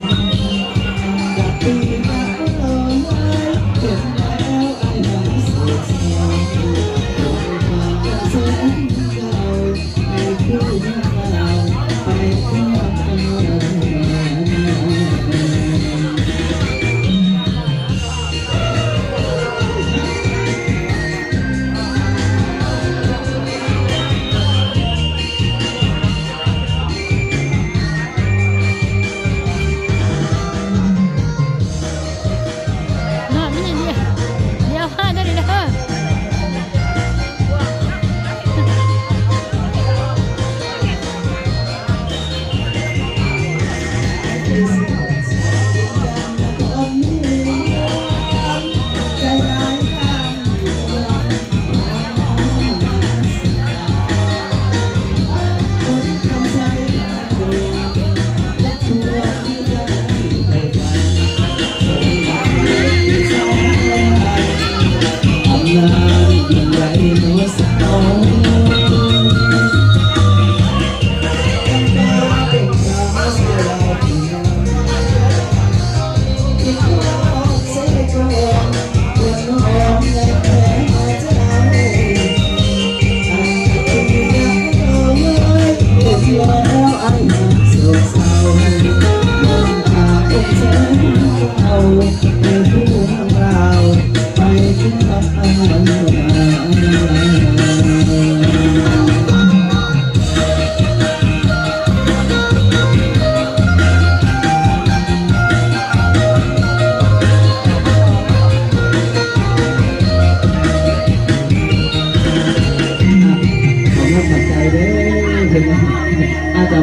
น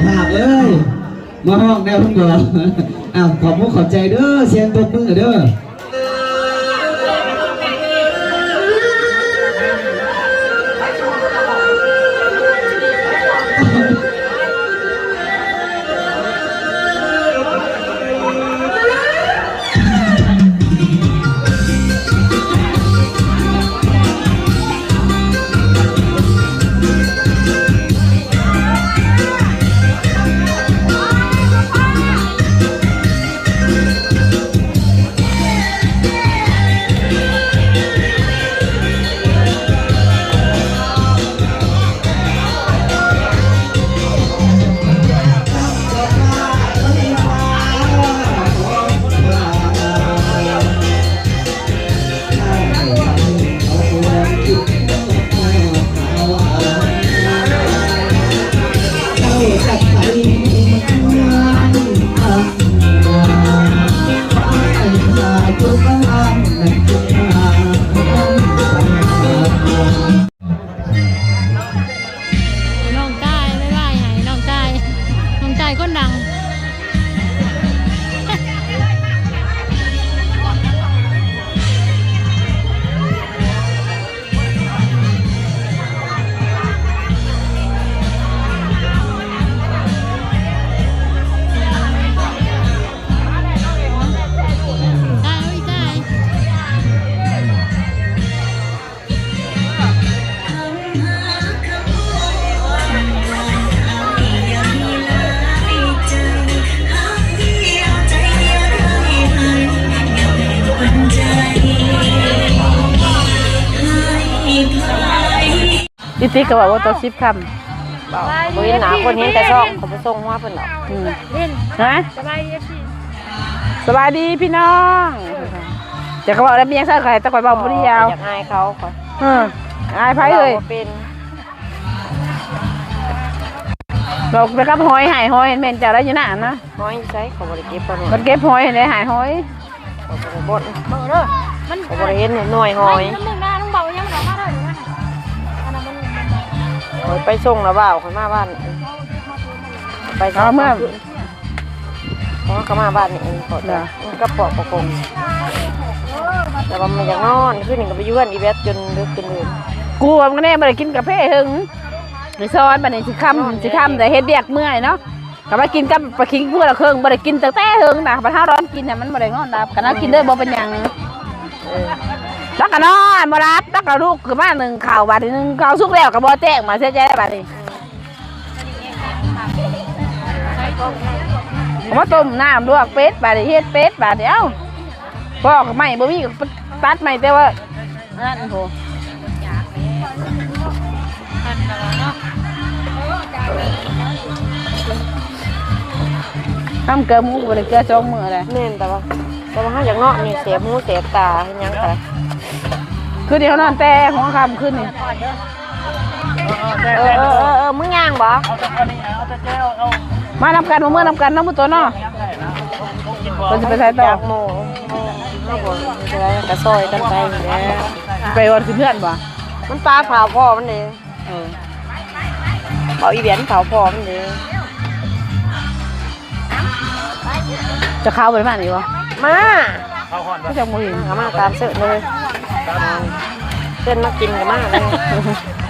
หาเจ้าภาพเอ้ยมาห้องแนวทุ่งดอกอ้าวขอบคุณขอบใจเด้อเสียงตบมือเด้อ ติติก็บอกว่าตัวซิบคำบอกบ่เห็นหนาคนเห็นแต่ซองเขาไปส่งว่าเพิ่นหรอกอืมเล่นนะสบายดีสิสบายดีพี่น้องจะเขาบอกแล้วมียังซ่าใครตะกอยบอกบ่ได้ยาวอยากอายเขาเขาเอออายไผเลยราบ่เป็นบอกไปกับหอยหายหอยเห็นแม่นเจ้าได้อยู่น่ะนะน้อยใช้เขาบริเก็บปลาหน่มันเก็บหอยเห็นได้หายหอยเขาบริบดเบิ่งเด้อมันเขาบริเห็นหน่วยหอยน้ำมึงนะน้องเบ หอยไปส่งแล้วเปล่าคนมาบ้านไปเอาเมื่อเพราะเขามาบ้านนี่เองเขาจะมันก็ปอกประกงแต่ว่ามันอยากนอนขึ้นหนึ่งก็ไปยื่นอีเวสจนลึกจนลืมกูว่ามันก็แน่บ่ได้กินกาแฟหึงไปซ้อนบัดนี้สิค่ำสิค่ำแต่เฮ็ดเบียกเมื่อยเนาะก็มากินกับปลาคิงเพื่อละเครื่องบ่ได้กินตั้งแต่หึงนะบัดเฮาร้อนกินน่ะมันบ่ได้งอนดับกันเอากินเด้อบ่เป็นหยังเออ แล้วก็นอนมารับแล้วก็ลูกคือมาหนึ่งข่าวบาดนี้หนึ่งข่าวสุกแล้วก็บ่แจ้งมาเสียใจบาดนี้มาต้มน้ำลวกเป็ดบาดนี้เฮ็ดเป็ดบาดเดียวพ่อก็ไม่บ่มีก็ตัดไม่แต่ว่านั่นโหทันแล้วเนาะทำเกลือหมูก็บ่ได้เกลือสองมือเลยแม่นแต่ว่าแต่ว่าเฮาอย่างเนาะนี่เสียหูเสียตาเฮ็ดหยังก็ได้ คือเดี๋ยวนอนแต่หัวค่ำขึ้นนี่เออเออเออเออมึงย่างบ่มานำกันมาเมื่อนำกันเนาะมื้อตัวเนาะเราจะไปใช้ต่อจากหมู่เฮาบ่จะได้ก็ซอยกันไปนี่แหละไปวันคือเพื่อนบ่มันตาขาวพ่อมันเด้เออเป่าอีเบียนขาวพ่อมันเด้จะเข้าไปบ้านอีกบ่มาไม่จะมือเอามาตามเสื้อเลย เพื่อนมากินกันมากเลย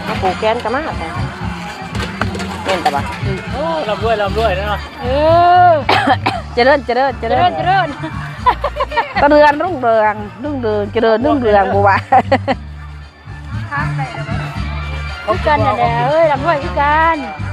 มาปลูกแกนกันมากแต่เห็นแต่ปะลำด้วยลำด้วยนะเออเจริญเจริญเจริญเจริญตะเรือนรุ่งเรืองรุ่งเรืองเจริญรุ่งเรืองบัวคือกันนั่นแหละเอ้ยลำด้วยคือกันน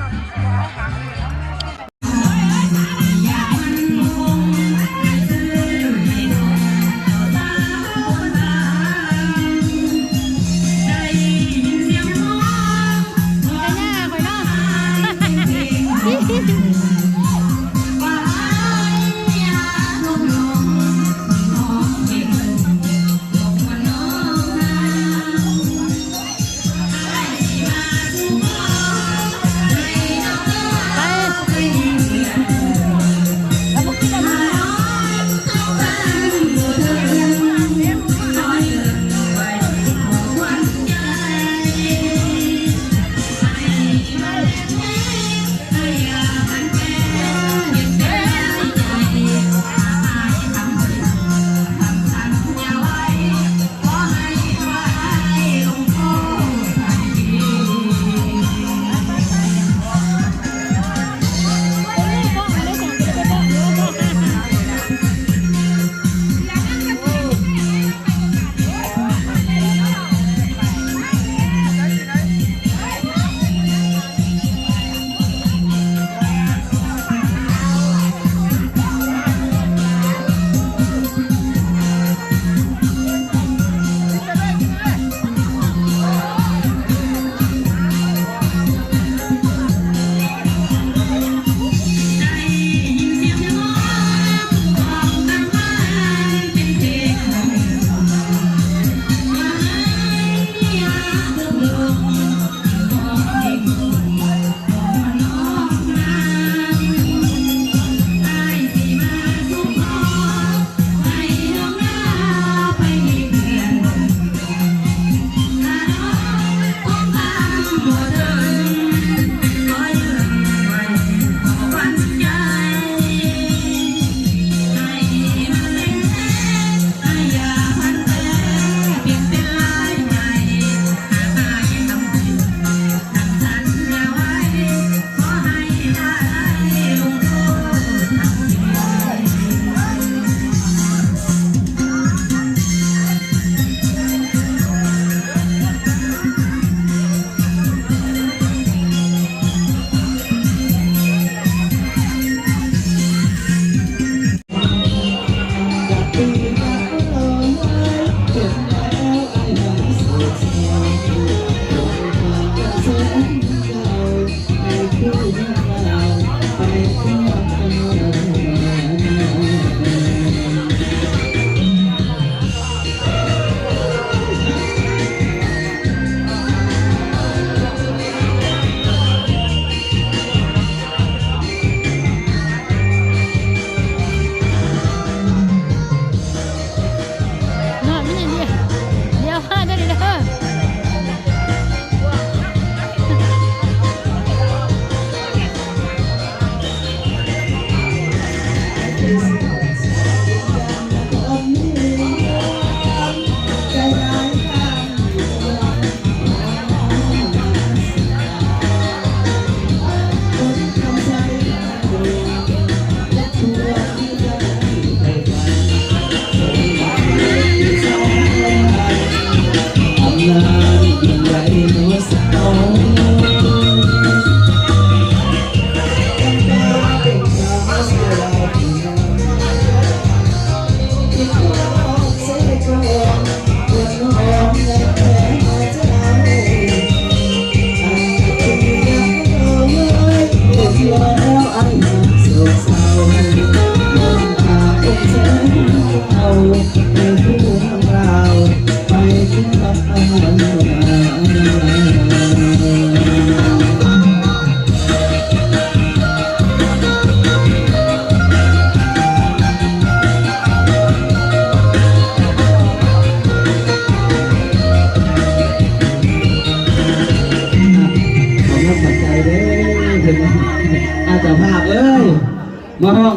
ใ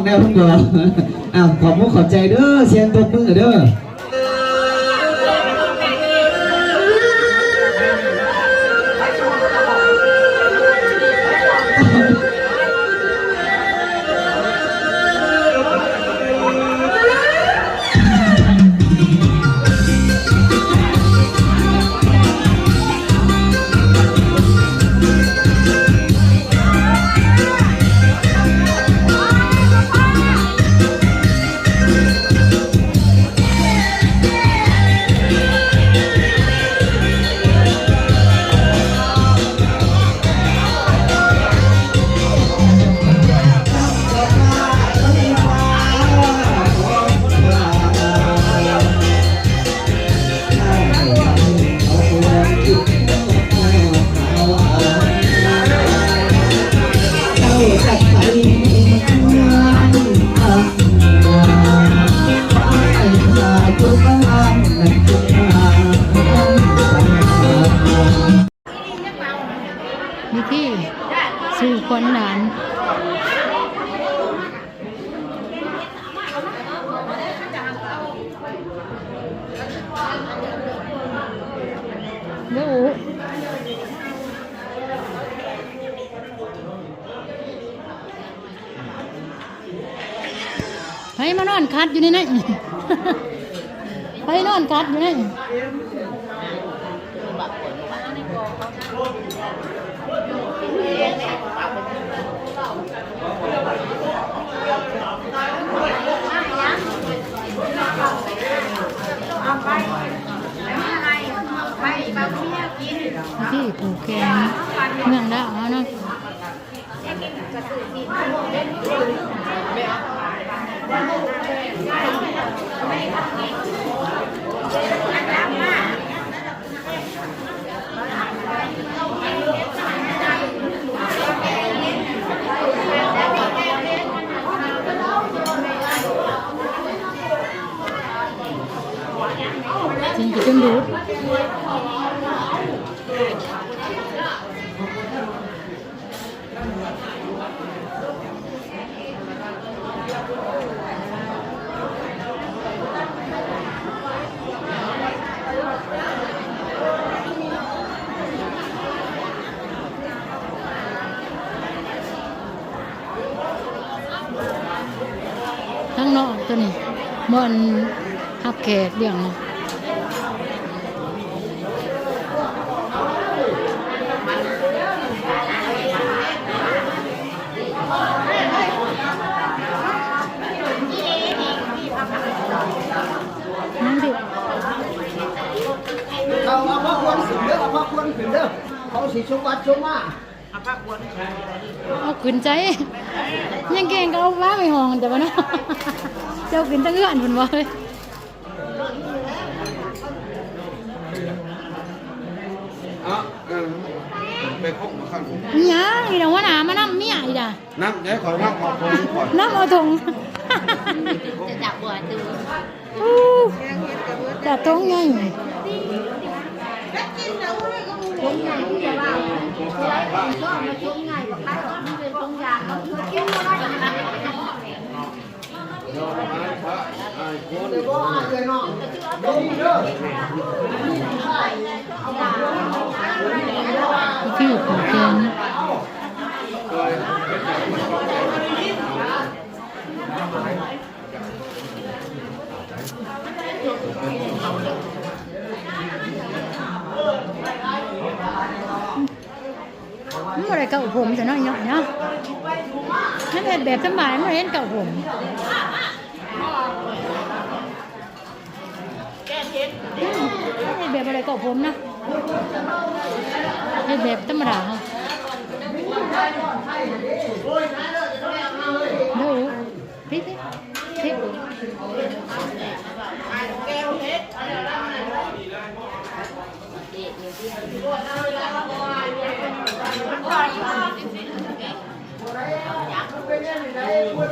แนวทุ่งดอกอ้าวขอบมุขขอบใจเด้อเสียงตบมือเด้อ ไปมานอนคัดอยู่นี่นไปนอนคัดอยู่นี่ที่ผูกแขนเมืองดาวเนาะ จริงจะจนดูดทั้งนอก ตัวนี้บอนฮับแขกเดี่ยงเนาะนั่งดิเอาเอาพ่อควรขึ้นเด้อเอาพ่อควรขึ้นเด้อเขาสิชมวัดชมว่าเอาขึ้นใจ ยังเก่งก็เอาว้าไปห้องแต่ว่าเนาะเจ้าขึ้นตั้งเอื้อนผนว่าเลยอะเออไปพบมาขั้นผมอิหยังอีดังว่าหนามานั่งเมียอีด่านั่งเดี๋ยวขอนั่งขอบคุณก่อนน้ำเอาถุงจะจับบัวตูจับท้องไงที่อยู่ของแกนมันอะไรเก่าผมแต่น้อยหน่อยเนาะ ฉันเห็นแบบสมัยมาเห็นกับผมเห็นแบบอะไรกับผมนะเห็นแบบธรรมดาเขาดูพี่พี่พี่ Pegang, saya buat